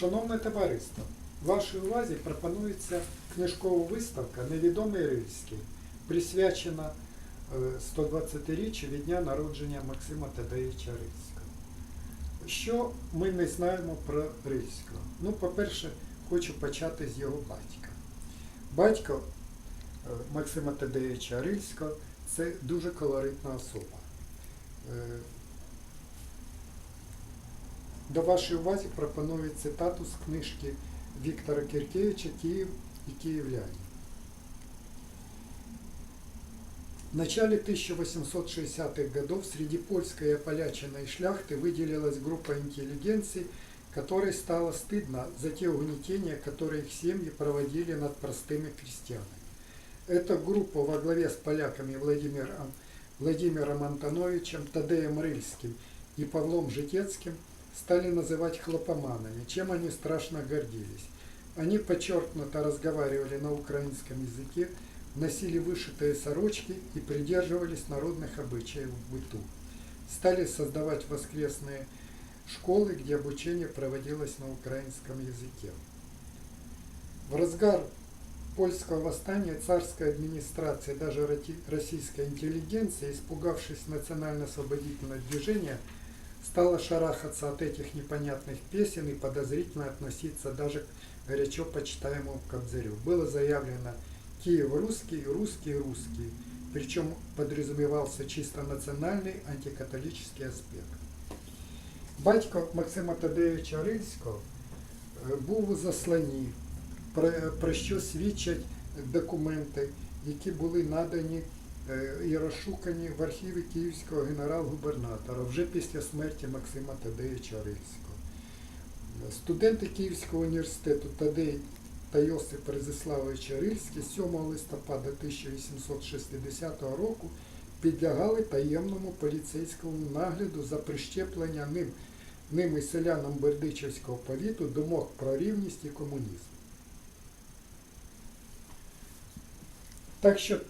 Шановне товариство, вашій увазі пропонується книжкова виставка Невідомий Рильський, присвячена е, 120-річчю від дня народження Максима Тадеївича Рильського. Що ми не знаємо про Рильського? Ну, по-перше, хочу почати з його батька. Батько е, Максима Тадеївича Рильського це дуже колоритна особа. До вашої уваги пропоную цитату з книжки Віктора Киркевича «Киев и киевляне». В начале 1860-х годов среди польской и ополяченной шляхты выделилась группа интеллигенции, которой стало стыдно за те угнетения, которые их семьи проводили над простыми крестьянами. Эта группа во главе с поляками Владимиром, Владимиром Антоновичем, Тадеем Рыльским и Павлом Житецким стали называть хлопоманами, чем они страшно гордились. Они подчеркнуто разговаривали на украинском языке, носили вышитые сорочки и придерживались народных обычаев в быту. Стали создавать воскресные школы, где обучение проводилось на украинском языке. В разгар польского восстания царская администрация, даже российская интеллигенция, испугавшись национально-освободительного движения, стала шарахаться от этих непонятных песен и подозрительно относиться даже к горячо почитаемому Кобзарю. Было заявлено «Киев русский, русский русский», причем подразумевался чисто национальный антикатолический аспект. Батько Максима Тадеевича Рильського е, був у засланні, про, про що свідчать документи, які були надані е, І розшукані в архіві Київського генерал-губернатора вже після смерті Максима Тадеєвича Рильського. Студенти Київського університету Тадей та Йосип Резиславович Рильський 7 листопада 1860 року підлягали таємному поліцейському нагляду за прищеплення ним, ними селянам Бердичівського повіту думок про рівність і комунізм. Так що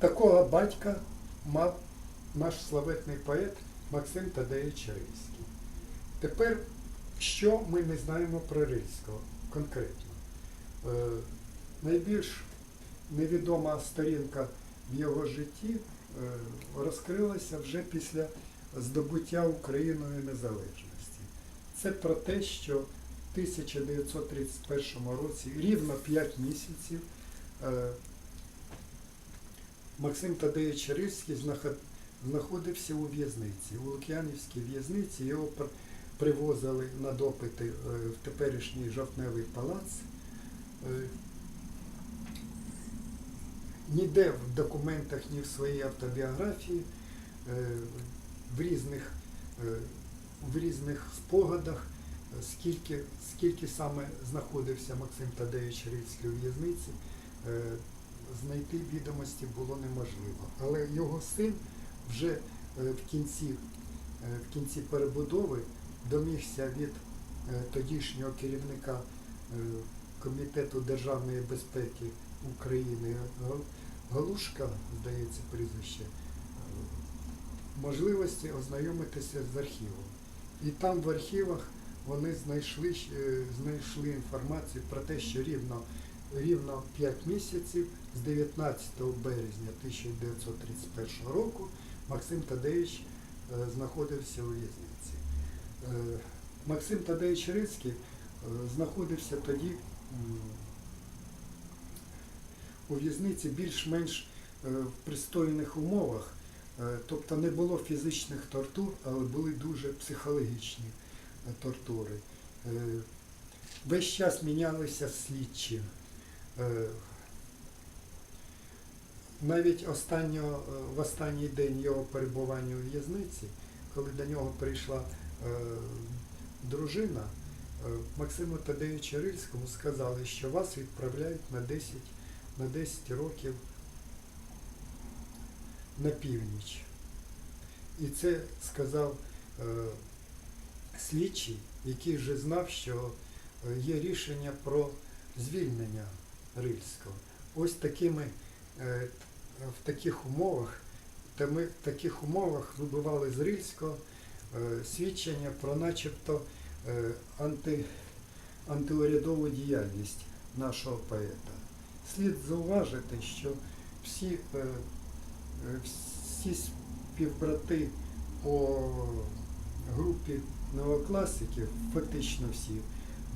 такого батька мав наш славетний поет Максим Тадеївич Рильський. Тепер, що ми не знаємо про Рильського конкретно? Е, найбільш невідома сторінка в його житті е, розкрилася вже після здобуття Україною незалежності. Це про те, що в 1931 році, рівно 5 місяців, е, Максим Тадеївич Рильський знаход- знаходився у в'язниці, у Лук'янівській в'язниці. Його привозили на допити е, в теперішній жовтневий палац. Е, Ніде в документах, ні в своїй автобіографії, е, в різних, в різних спогадах, скільки, скільки саме знаходився Максим Тадеївич Рильський у в'язниці, знайти відомості було неможливо. Але його син вже е, в кінці, е, в кінці перебудови домігся від е, тодішнього керівника Комітету державної безпеки України Гал- Галушка, здається, прізвище, можливості ознайомитися з архівом. І там в архівах вони знайшли, знайшли інформацію про те, що рівно, рівно 5 місяців з 19 березня 1931 року Максим Тадеївич е, знаходився у в'язниці. Е, Максим Тадеївич Рицький е, знаходився тоді у в'язниці більш-менш в пристойних умовах, тобто не було фізичних тортур, але були дуже психологічні тортури. Весь час мінялися слідчі. Е, Навіть останнього, е, в останній день його перебування у в'язниці, коли до нього прийшла е, дружина, Максиму Тадеючу Рильському сказали, що вас відправляють на 10, на 10 років на північ. І це сказав слідчий, який вже знав, що є рішення про звільнення Рильського. Ось такими, е, в таких умовах, ми в таких умовах вибивали з Рильського е, свідчення про начебто е, анти, антиурядову діяльність нашого поета. Слід зауважити, що всі, всі співбрати по групі неокласиків, фактично всі,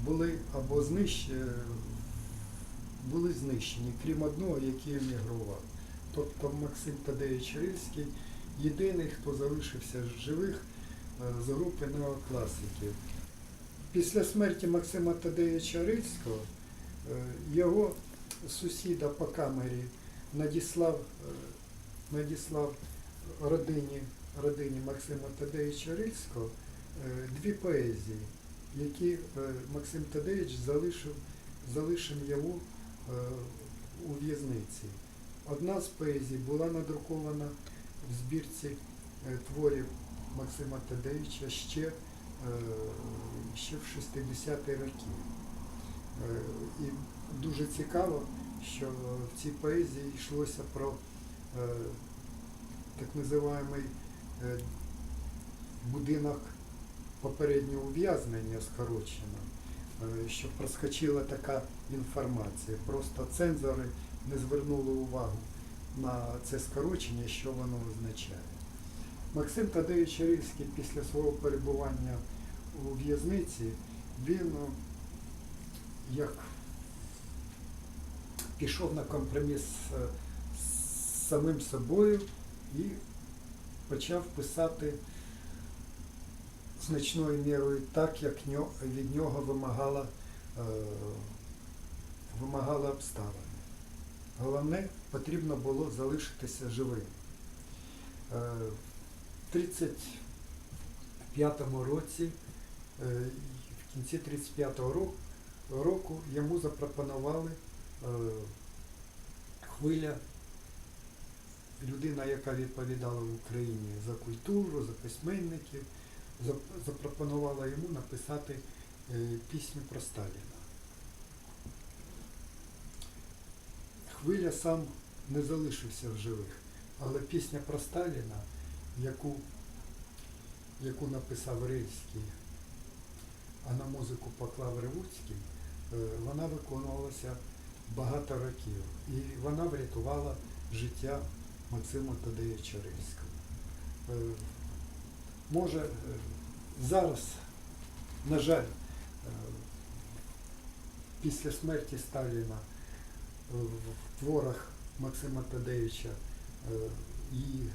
були або знищені, були знищені, крім одного, який емігрував. Тобто Максим Тадеєвич Рильський єдиний, хто залишився живих е, з групи неокласиків. Після смерті Максима Тадеєвича Рильського е, його сусіда по камері надіслав, е, надіслав родині, родині Максима Тадеєвича Рильського дві поезії, які Максим Тадеєвич залишив, залишив йому у в'язниці. Одна з поезій була надрукована в збірці е, творів Максима Тадеєвича ще, е, ще в 60-ті роки. Е, І дуже цікаво, що в цій поезії йшлося про е, так називаємий е, будинок попереднього ув'язнення скорочено, е, що проскочила така інформація. Просто цензори не звернули увагу на це скорочення, що воно означає. Максим Тадеєвич Рильський після свого перебування у в'язниці, він ну, як пішов на компроміс е, з самим собою і почав писати значною мірою так, як від нього вимагала, е, вимагала обставини. Головне, потрібно було залишитися живим. Е, В 35-му році, е, в кінці 35-го року, йому запропонували хвиля, людина, яка відповідала в Україні за культуру, за письменників, запропонувала йому написати е, пісню про Сталіна. Хвиля сам не залишився в живих, але пісня про Сталіна, яку, яку написав Рильський, а на музику поклав Ревуцький, е, вона виконувалася багато років. І вона врятувала життя Максима Тадеєвича Рильського. Е, Може, зараз, на жаль, е, після смерті Сталіна е, в творах Максима Тадеєвича е, її,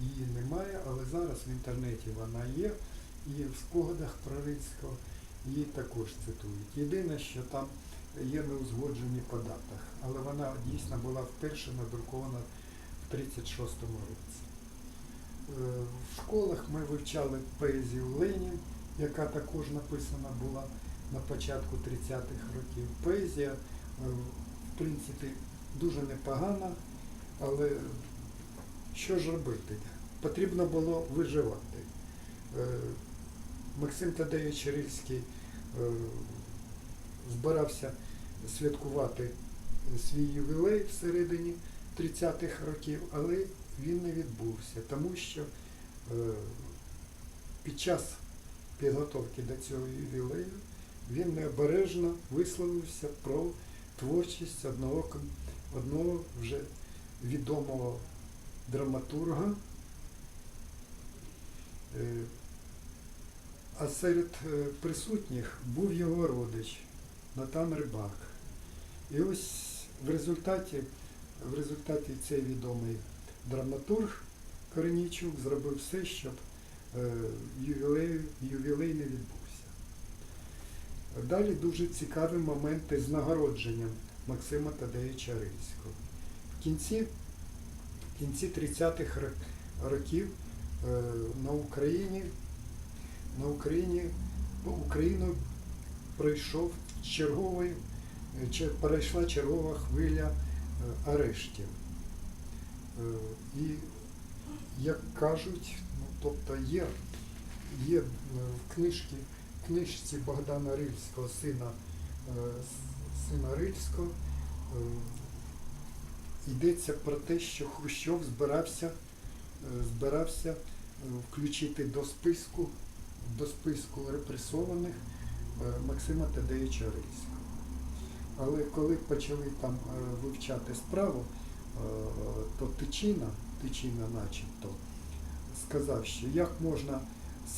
її немає, але зараз в інтернеті вона є, і в спогадах про Рильського її також цитують. Єдине, що там є неузгоджені по датах, але вона дійсно була вперше надрукована в 36-му році. Е, В школах ми вивчали поезію Ленін, яка також написана була на початку 30-х років. Поезія, е, в принципі, дуже непогана, але що ж робити? Потрібно було виживати. Е, Максим Тадеєвич Рильський збирався святкувати свій ювілей всередині 30-х років, але він не відбувся, тому що е, під час підготовки до цього ювілею він необережно висловився про творчість одного, одного вже відомого драматурга. Е, А серед е, присутніх був його родич Натан Рибак. І ось в результаті, в результаті цей відомий драматург Коренічук зробив все, щоб е, ювілей, ювілей не відбувся. Далі дуже цікаві моменти з нагородженням Максима Тадеєвича Рильського. В кінці, в кінці 30-х років е, на Україні на Україні Україну пройшов черговий, е, перейшла чергова хвиля арештів. Е, І, як кажуть, ну, тобто є, є е, в книжці, книжці Богдана Рильського, сина, е, сина Рильського, йдеться про те, що Хрущов збирався, збирався включити до списку до списку репресованих Максима Тадеєвича Рильського. Але коли почали там вивчати справу, то Тичина, Тичина начебто, сказав, що як можна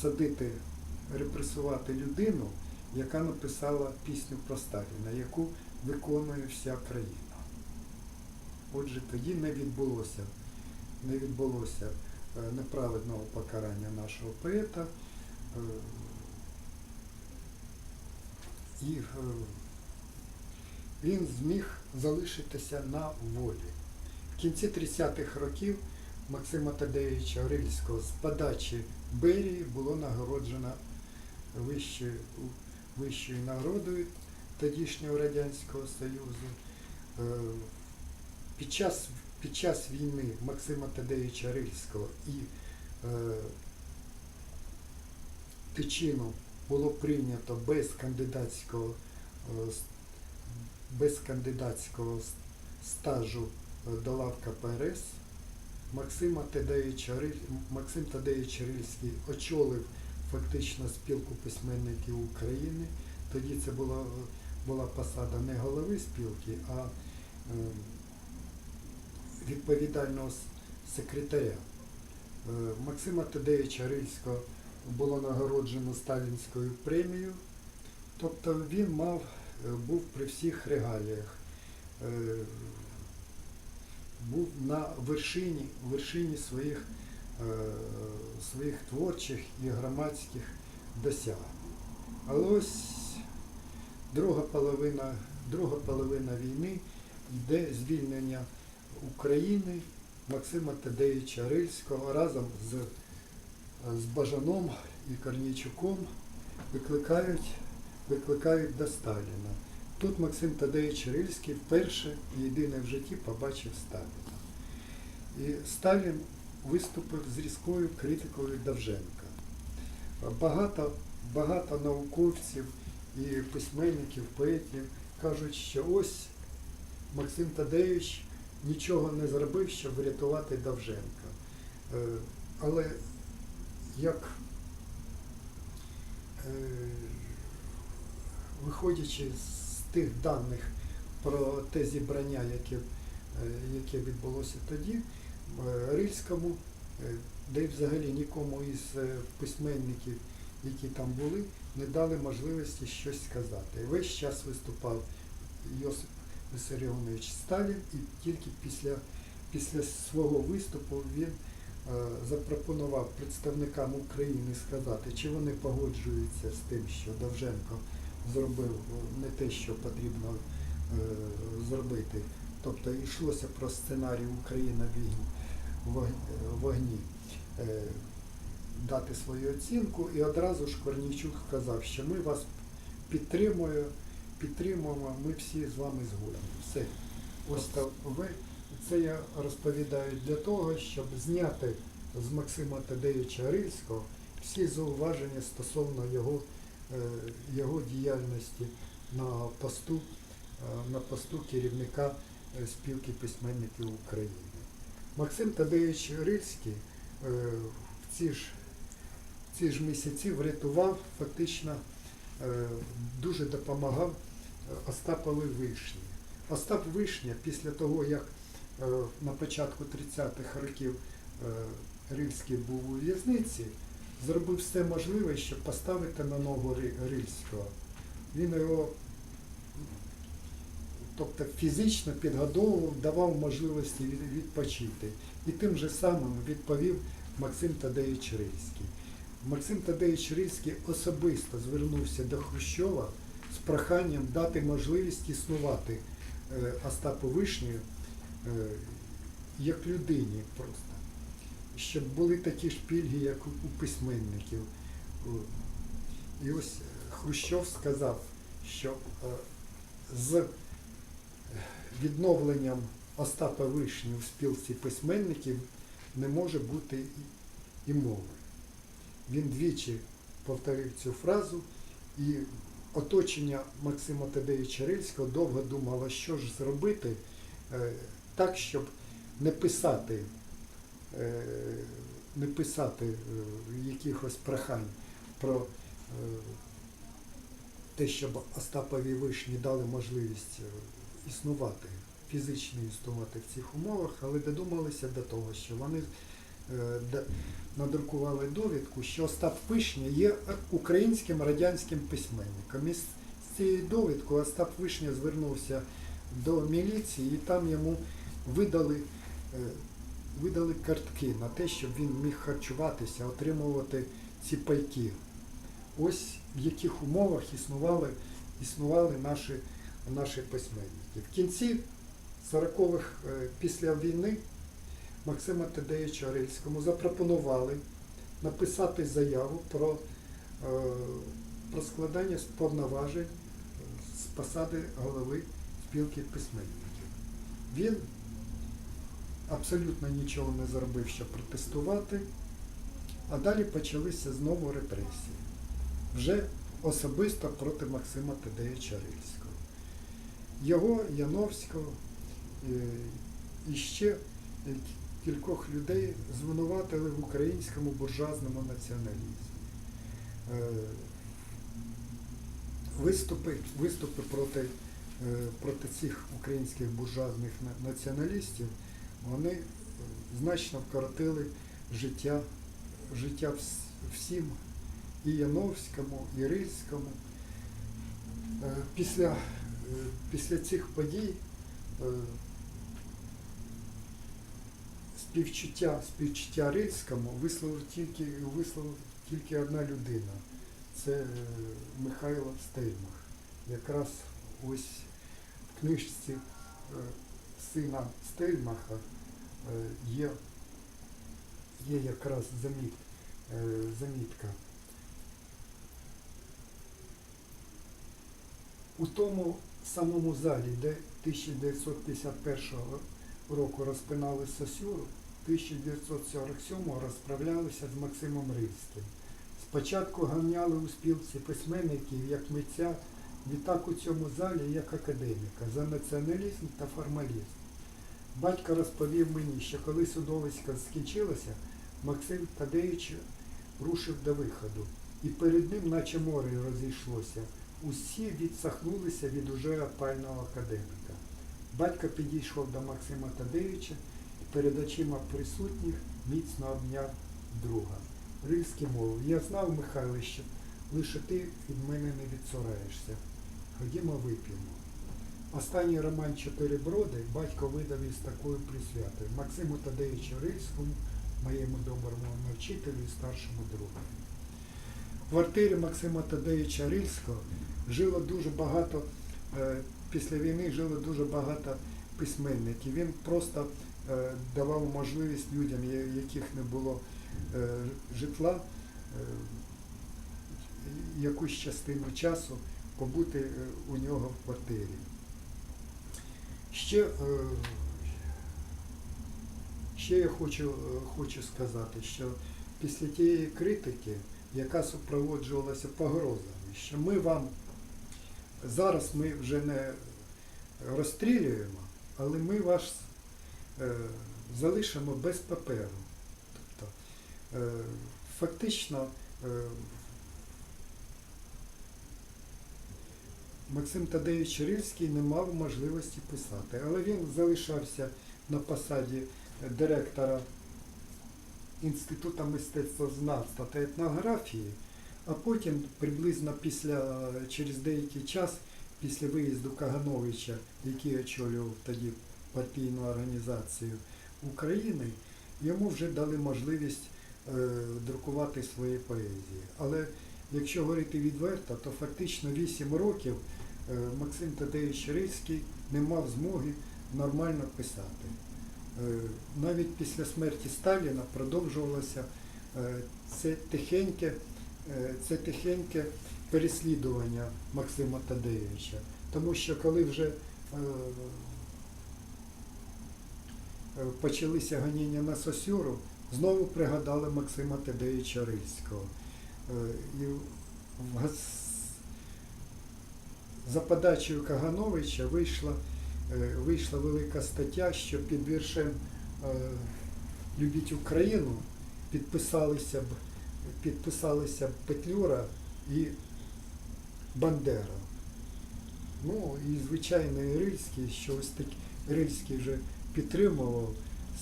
садити, репресувати людину, яка написала пісню про Сталіна, яку виконує вся країна. Отже, тоді не відбулося, не відбулося е, неправедного покарання нашого поета. е, І е, він зміг залишитися на волі. В кінці 30-х років Максима Тадеєвича Рильського з подачі Берії було нагороджено вищою, вищою нагородою тодішнього Радянського Союзу. Е, Під час, під час війни Максима Тадеєвича Рильського і е, Тичину було прийнято без кандидатського, е, без кандидатського стажу е, до КПРС. Максима Максим Тадеєвич Рильський очолив фактично спілку письменників України. Тоді це була, була посада не голови спілки, а е, відповідального секретаря. Е, Максима Тадеєвича Рильського було нагороджено Сталінською премією. Тобто він мав, е, був при всіх регаліях, був на вершині, вершині своїх, е, своїх творчих і громадських досягнень. Але ось друга половина, друга половина війни йде звільнення України Максима Тадеєвича Рильського разом з, з Бажаном і Корнійчуком викликають, викликають до Сталіна. Тут Максим Тадеєвич Рильський вперше і єдине в житті побачив Сталіна. І Сталін виступив з різкою критикою Довженка. Багато, багато науковців і письменників, поетів кажуть, що ось Максим Тадеєвич нічого не зробив, щоб врятувати Довженка. Е, Але як е, виходячи з тих даних про те зібрання, яке, е, яке відбулося тоді, е, Рильському, е, де взагалі нікому із письменників, які там були, не дали можливості щось сказати. Весь час виступав Йосип Висаріонович Сталін, і тільки після, після свого виступу він запропонував представникам України сказати, чи вони погоджуються з тим, що Довженко зробив не те, що потрібно е, зробити. Тобто йшлося про сценарій Україна в вогні. Е, дати свою оцінку, і одразу ж Корнійчук сказав, що ми вас підтримуємо, підтримуємо, ми всі з вами згодні. Все. Ось та ви. Це я розповідаю для того, щоб зняти з Максима Тадеєвича Рильського всі зауваження стосовно його, його діяльності на посту, е, на посту керівника е, спілки письменників України. Максим Тадеєвич Рильський е, в ці ж, в ці ж місяці врятував, фактично е, дуже допомагав е, Остапові Вишні. Остап Вишня після того, як е, на початку 30-х років е, Рильський був у в'язниці, зробив все можливе, щоб поставити на ногу Рильського. Він його тобто фізично підгодовував, давав можливості відпочити. І тим же самим відповів Максим Тадеївич Рильський. Максим Тадеївич Рильський особисто звернувся до Хрущова з проханням дати можливість існувати е, Остапу Вишню е, як людині просто. Щоб були такі ж пільги, як у письменників. І ось е, Хрущов сказав, що е, з відновленням Остапа Вишні в спілці письменників не може бути і- мови. Він двічі повторив цю фразу, і оточення Максима Тадеєвича Рильського довго думало, що ж зробити е, так, щоб не писати, е, не писати е, якихось прохань про е, те, щоб Остапові Вишні дали можливість е, існувати, фізично існувати в цих умовах, але додумалися до того, що вони надрукували довідку, що Остап Вишня є українським радянським письменником. І з цією довідкою Остап Вишня звернувся до міліції і там йому видали, видали картки на те, щоб він міг харчуватися, отримувати ці пайки. Ось в яких умовах існували, існували наші, наші письменники. В кінці 40-х е, після війни Максима Тадеєвича Рильському запропонували написати заяву про, е, про складання повноважень з посади голови спілки письменників. Він абсолютно нічого не зробив, щоб протестувати, а далі почалися знову репресії. Вже особисто проти Максима Тадеєвича Рильського. Його, Яновського е, і ще е, кількох людей звинуватили в українському буржуазному націоналізмі. Е, Виступи, виступи проти, проти цих українських буржуазних націоналістів, вони е, значно вкоротили життя, життя всім і Яновському, і Рильському. Е, Після, е, після цих подій співчуття, співчуття Рильському висловив тільки, висловив тільки одна людина. Це Михайло Стельмах. Якраз ось в книжці сина Стельмаха е, є, є якраз заміт, е, замітка. У тому самому залі, де 1951 року розпинали Сосюру, 1947 розправлялися з Максимом Рильським. Спочатку ганяли у спілці письменників як митця, відтак у цьому залі як академіка за націоналізм та формалізм. Батько розповів мені, що коли судовиська скінчилося, Максим Тадеїч рушив до виходу, і перед ним, наче море, розійшлося. Усі відсахнулися від уже опального академіка. Батько підійшов до Максима Тадеїча і перед очима присутніх міцно обняв друга. Рильський мовив, я знав, Михайло, що лише ти від мене не відсораєшся. Ходімо вип'ємо. Останній роман Чотири броди батько видав із такою присвятою Максиму Тадеїчу Рильському, моєму доброму навчителю і старшому другу. В квартирі Максима Тадеїча Рильського жило дуже багато, е, після війни жило дуже багато письменників. Він просто е, давав можливість людям, яких не було е, житла, якусь частину часу побути е, у нього в квартирі. Ще, е, ще я хочу, е, хочу сказати, що після тієї критики, яка супроводжувалася погрозами, що ми вам зараз ми вже не розстрілюємо, але ми вас залишимо без паперу. Тобто, фактично, Максим Тадеївич Рильський не мав можливості писати, але він залишався на посаді директора Інституту мистецтвознавства та етнографії, а потім приблизно після, через деякий час, після виїзду Кагановича, який очолював тоді партійну організацію України, йому вже дали можливість е, друкувати свої поезії. Але якщо говорити відверто, то фактично 8 років Максим Тадеївич Рильський не мав змоги нормально писати. Е, Навіть після смерті Сталіна продовжувалося е, це тихеньке, е, це тихеньке переслідування Максима Тадеєвича. Тому що коли вже е, е, почалися ганіння на Сосюру, знову пригадали Максима Тадеєвича Рильського. Е, І в за подачею Кагановича вийшла, е, вийшла велика стаття, що під віршем е, Любіть Україну підписалися б підписалися Петлюра і Бандера. Ну і звичайно і Рильський, що ось такі Рильський вже підтримував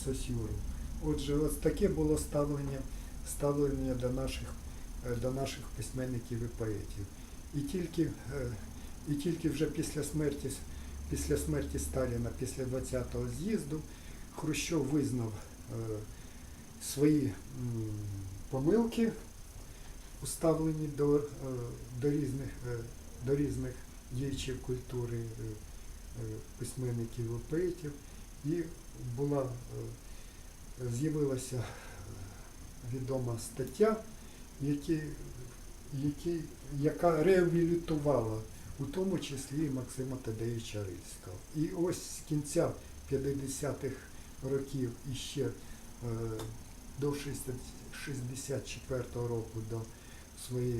Сосюру. Отже, ось таке було ставлення, ставлення до наших, до наших письменників і поетів. І тільки, е, і тільки вже після смерті, після смерті Сталіна, після 20-го з'їзду, Хрущов визнав е, свої помилки у ставленні до, е, до, різних, е, до різних діячів культури, письменників і поетів, і була, з'явилася відома стаття, які, які, яка реабілітувала у тому числі Максима Тадеївича Рильського. І ось з кінця 50-х років і ще е, до 64-го року до своєї,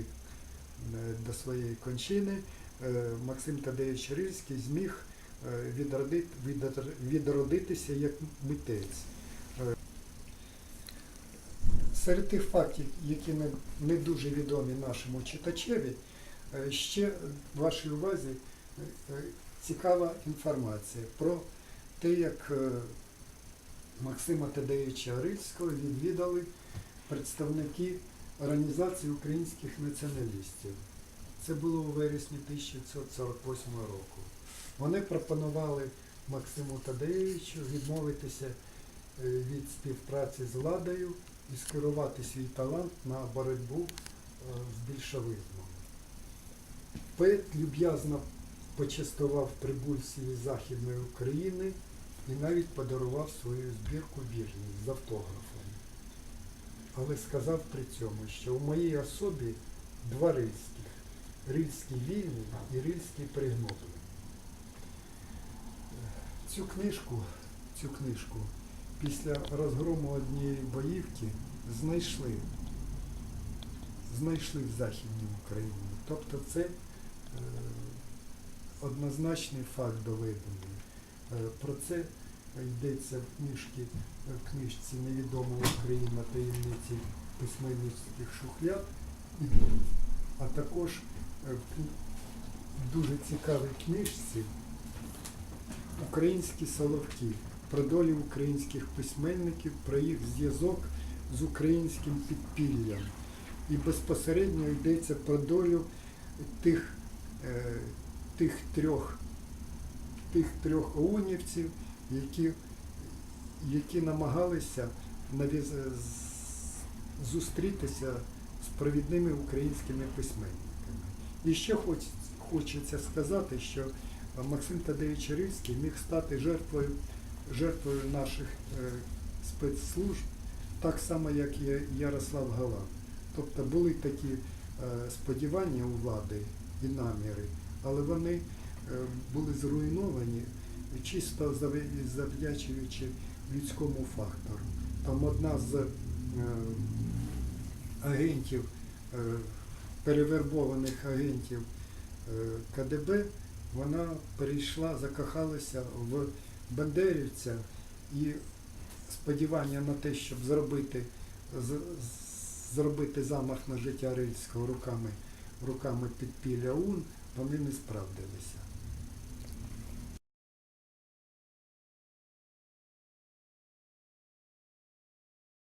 е, до своєї кончини е, Максим Тадеївич Рильський зміг відродити, відр- відродитися як митець. Серед тих фактів, які не, не дуже відомі нашому читачеві, е, ще вашій увазі е, е, цікава інформація про те, як Максима Тадеївича Рильського відвідали представники Організації українських націоналістів. Це було у вересні 1948 року. Вони пропонували Максиму Тадеєвичу відмовитися від співпраці з владою і скерувати свій талант на боротьбу з більшовизмом. Поет люб'язно почастував прибульців із Західної України і навіть подарував свою збірку вірність з автографом. Але сказав при цьому, що у моїй особі два рильських. Рильський вільний і Рильський пригноблений. Цю книжку, цю книжку після розгрому однієї боївки знайшли. Знайшли в Західній Україні. Тобто це однозначний факт доведений. Е, про це йдеться в книжці, в книжці Невідома Україна таємниці письменницьких шухляд, а також е, в дуже цікавій книжці Українські соловки про долі українських письменників, про їх зв'язок з українським підпіллям. І безпосередньо йдеться про долю тих, е, тих трьох тих трьох оунівців, які, які намагалися навіз- зустрітися з провідними українськими письменниками. І ще хоч, хочеться сказати, що Максим Тадеївич Рильський міг стати жертвою, жертвою наших е, спецслужб, так само, як і Ярослав Галан. Тобто були такі е, сподівання у влади і наміри, але вони е, були зруйновані чисто завдячуючи людському фактору. Там одна з е, агентів, е, перевербованих агентів КДБ, вона перейшла, закохалася в Бандерівця і сподівання на те, щоб зробити, зробити замах на життя Рильського руками, руками підпілля УН, вони не справдилися.